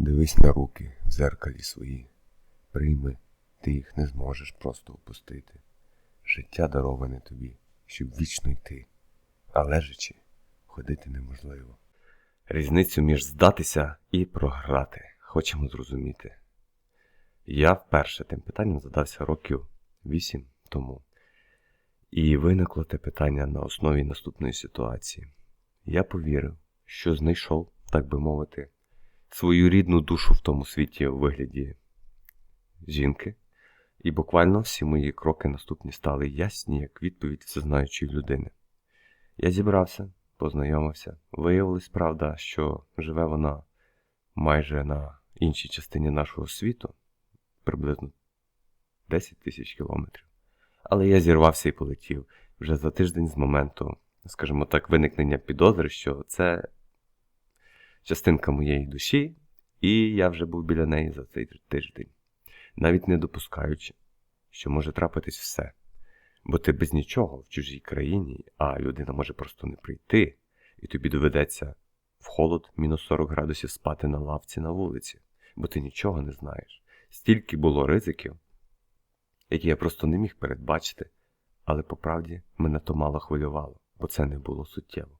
Дивись на руки в зеркалі свої. Прийми, ти їх не зможеш просто опустити. Життя дароване тобі, щоб вічно йти, а лежачи, ходити неможливо. Різницю між здатися і програти хочемо зрозуміти. Я вперше тим питанням задався років вісім тому. І виникло те питання на основі наступної ситуації. Я повірив, що знайшов, так би мовити, свою рідну душу в тому світі у вигляді жінки, і буквально всі мої кроки наступні стали ясні, як відповідь всезнаючої людини. Я зібрався, познайомився. Виявилось, правда, що живе вона майже на іншій частині нашого світу, приблизно 10 тисяч кілометрів. Але я зірвався і полетів вже за тиждень з моменту, скажімо так, виникнення підозри, що це частинка моєї душі, і я вже був біля неї за цей тиждень, навіть не допускаючи, що може трапитись все. Бо ти без нічого в чужій країні, а людина може просто не прийти, і тобі доведеться в холод мінус 40 градусів спати на лавці на вулиці, бо ти нічого не знаєш. Стільки було ризиків, які я просто не міг передбачити, але по правді мене то мало хвилювало, бо це не було суттєво.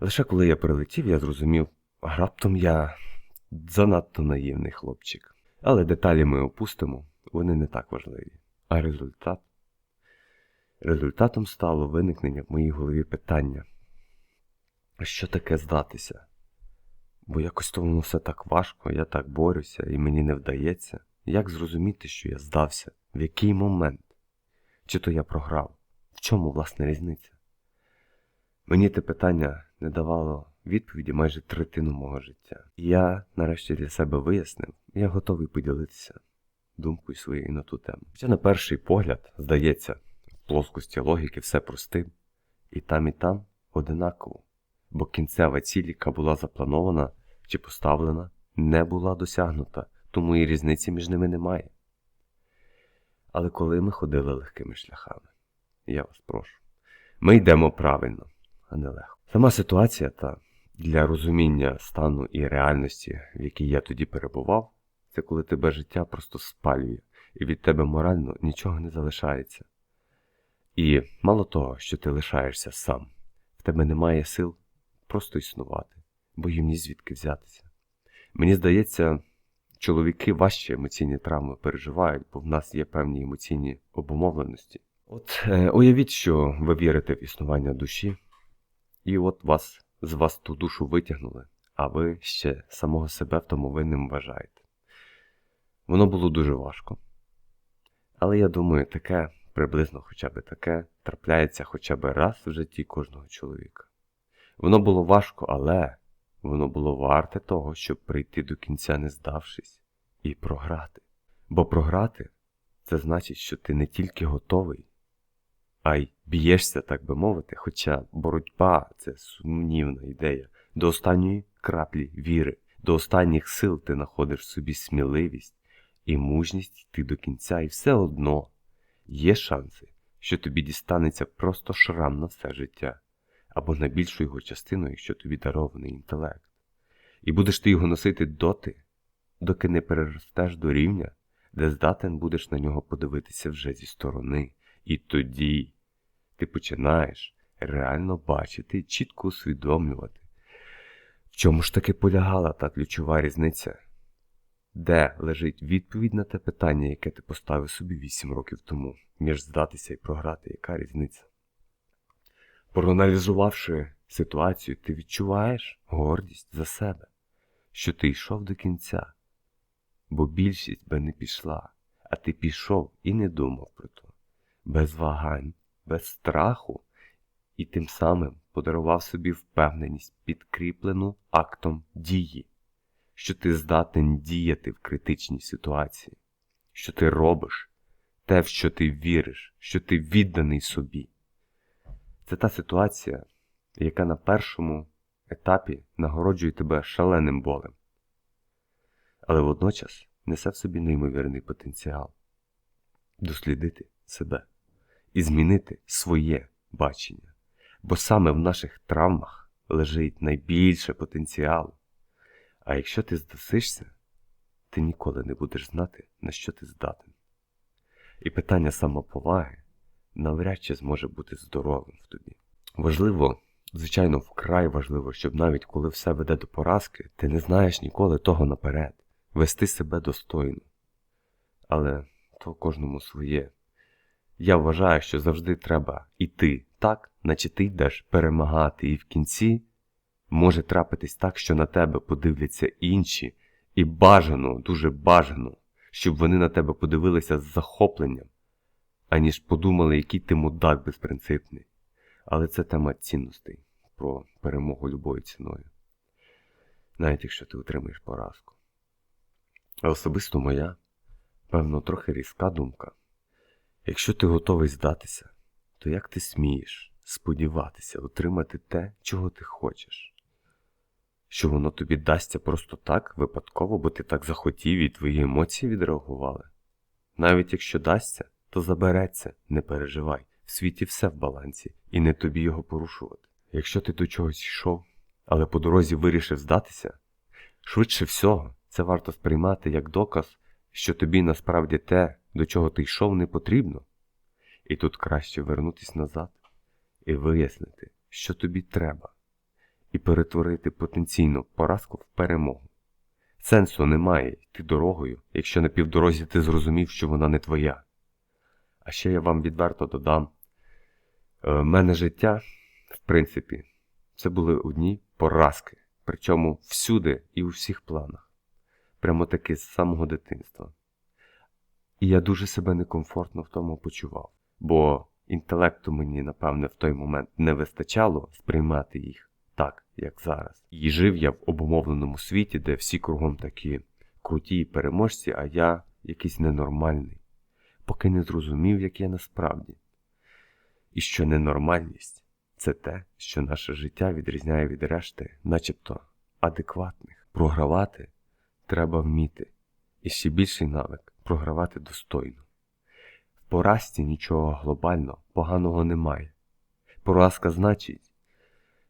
Лише коли я прилетів, я зрозумів, а раптом я занадто наївний хлопчик. Але деталі ми опустимо, вони не так важливі. А результат? Результатом стало виникнення в моїй голові питання: а що таке здатися? Бо якось то воно все так важко, я так борюся, і мені не вдається. Як зрозуміти, що я здався? В який момент? Чи то я програв? В чому власне різниця? Мені те питання не давало відповіді майже третину мого життя. І я нарешті для себе вияснив, я готовий поділитися думкою своєю на ту тему. Хоча на перший погляд, здається, в плоскості логіки все простим, і там, і там одинаково, бо кінцева ціль, яка була запланована чи поставлена, не була досягнута, тому і різниці між ними немає. Але коли ми ходили легкими шляхами, я вас прошу, ми йдемо правильно, а не легко. Сама ситуація та для розуміння стану і реальності, в якій я тоді перебував, це коли тебе життя просто спалює, і від тебе морально нічого не залишається. І мало того, що ти лишаєшся сам, в тебе немає сил просто існувати, бо їм ні звідки взятися. Мені здається, чоловіки важче емоційні травми переживають, бо в нас є певні емоційні обумовленості. От е, уявіть, що ви вірите в існування душі, і от вас з вас ту душу витягнули, а ви ще самого себе в тому винним вважаєте. Воно було дуже важко. Але я думаю, таке, приблизно хоча б таке, трапляється хоча б раз в житті кожного чоловіка. Воно було важко, але воно було варте того, щоб прийти до кінця, не здавшись, і програти. Бо програти це значить, що ти не тільки готовий, а й б'єшся, так би мовити, хоча боротьба це сумнівна ідея, до останньої краплі віри, до останніх сил ти знаходиш в собі сміливість і мужність йти до кінця, і все одно є шанси, що тобі дістанеться просто шрам на все життя, або на більшу його частину, якщо тобі дарований інтелект. І будеш ти його носити доти, доки не переростеш до рівня, де здатен будеш на нього подивитися вже зі сторони. І тоді ти починаєш реально бачити чітко усвідомлювати, в чому ж таки полягала та ключова різниця, де лежить відповідь на те питання, яке ти поставив собі 8 років тому, між здатися і програти, яка різниця? Проаналізувавши ситуацію, ти відчуваєш гордість за себе, що ти йшов до кінця, бо більшість би не пішла, а ти пішов і не думав про то без вагань, без страху, і тим самим подарував собі впевненість, підкріплену актом дії, що ти здатен діяти в критичній ситуації, що ти робиш те, в що ти віриш, що ти відданий собі. Це та ситуація, яка на першому етапі нагороджує тебе шаленим болем, але водночас несе в собі неймовірний потенціал дослідити себе і змінити своє бачення. Бо саме в наших травмах лежить найбільше потенціалу. А якщо ти здасишся, ти ніколи не будеш знати, на що ти здатен. І питання самоповаги навряд чи зможе бути здоровим в тобі. Важливо, звичайно, вкрай важливо, щоб навіть коли все веде до поразки, ти не знаєш ніколи того наперед, вести себе достойно. Але то кожному своє. Я вважаю, що завжди треба йти так, наче ти йдеш перемагати, і в кінці може трапитись так, що на тебе подивляться інші, і бажано, дуже бажано, щоб вони на тебе подивилися з захопленням, аніж подумали, який ти мудак безпринципний. Але це тема цінностей про перемогу любою ціною. Навіть якщо ти отримаєш поразку. А особисто моя, певно, трохи різка думка. Якщо ти готовий здатися, то як ти смієш сподіватися отримати те, чого ти хочеш? Що воно тобі дасться просто так, випадково, бо ти так захотів і твої емоції відреагували? Навіть якщо дасться, то забереться, не переживай. В світі все в балансі, і не тобі його порушувати. Якщо ти до чогось йшов, але по дорозі вирішив здатися, швидше всього це варто сприймати як доказ, що тобі насправді те, до чого ти йшов, не потрібно. І тут краще вернутися назад і вияснити, що тобі треба, і перетворити потенційну поразку в перемогу. Сенсу немає йти дорогою, якщо на півдорозі ти зрозумів, що вона не твоя. А ще я вам відверто додам: Е, в мене життя, в принципі, це були одні поразки, причому всюди і у всіх планах. Прямо таки з самого дитинства. І я дуже себе некомфортно в тому почував, бо інтелекту мені, напевне, в той момент не вистачало сприймати їх так, як зараз. І жив я в обумовленому світі, де всі кругом такі круті переможці, а я якийсь ненормальний, поки не зрозумів, як я насправді. І що ненормальність це те, що наше життя відрізняє від решти, начебто адекватних. Програвати треба вміти. І ще більший навик програвати достойно. В поразці нічого глобально поганого немає. Поразка значить,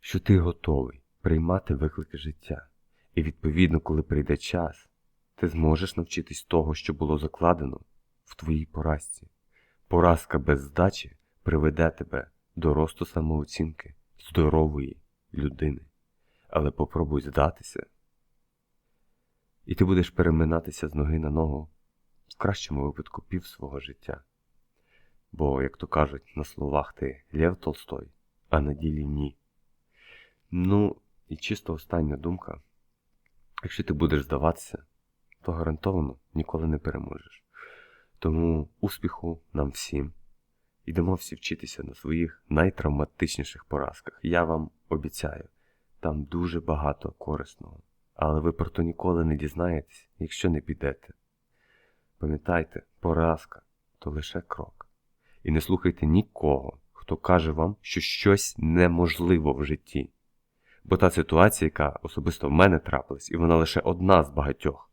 що ти готовий приймати виклики життя. І відповідно, коли прийде час, ти зможеш навчитись того, що було закладено в твоїй поразці. Поразка без здачі приведе тебе до росту самооцінки здорової людини. Але попробуй здатися, і ти будеш переминатися з ноги на ногу в кращому випадку пів свого життя. Бо, як то кажуть, на словах ти Лев Толстой, а на ділі ні. Ну, і чисто остання думка. Якщо ти будеш здаватися, то гарантовано ніколи не переможеш. Тому успіху нам всім. Ідемо всі вчитися на своїх найтравматичніших поразках. Я вам обіцяю, там дуже багато корисного. Але ви про то ніколи не дізнаєтесь, якщо не підете. Пам'ятайте, поразка то лише крок. І не слухайте нікого, хто каже вам, що щось неможливо в житті. Бо та ситуація, яка особисто в мене трапилась, і вона лише одна з багатьох.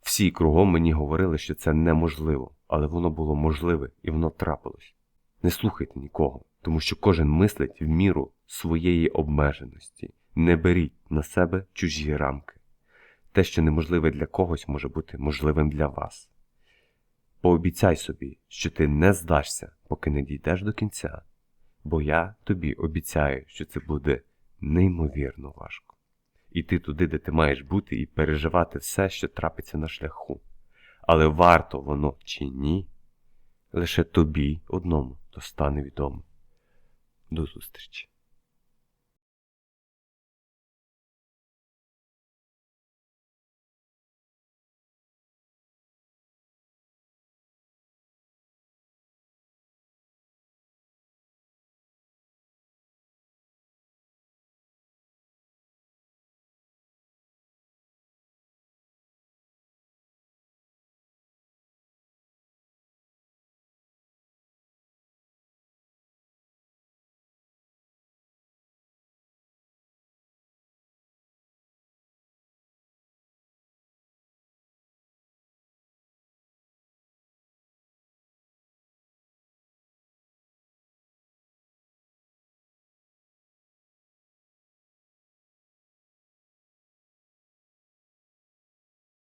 Всі кругом мені говорили, що це неможливо, але воно було можливе і воно трапилось. Не слухайте нікого, тому що кожен мислить в міру своєї обмеженості. Не беріть на себе чужі рамки. Те, що неможливе для когось, може бути можливим для вас. Пообіцяй собі, що ти не здашся, поки не дійдеш до кінця, бо я тобі обіцяю, що це буде неймовірно важко. Іти туди, де ти маєш бути, і переживати все, що трапиться на шляху. Але варто воно чи ні, лише тобі одному то стане відомо. До зустрічі!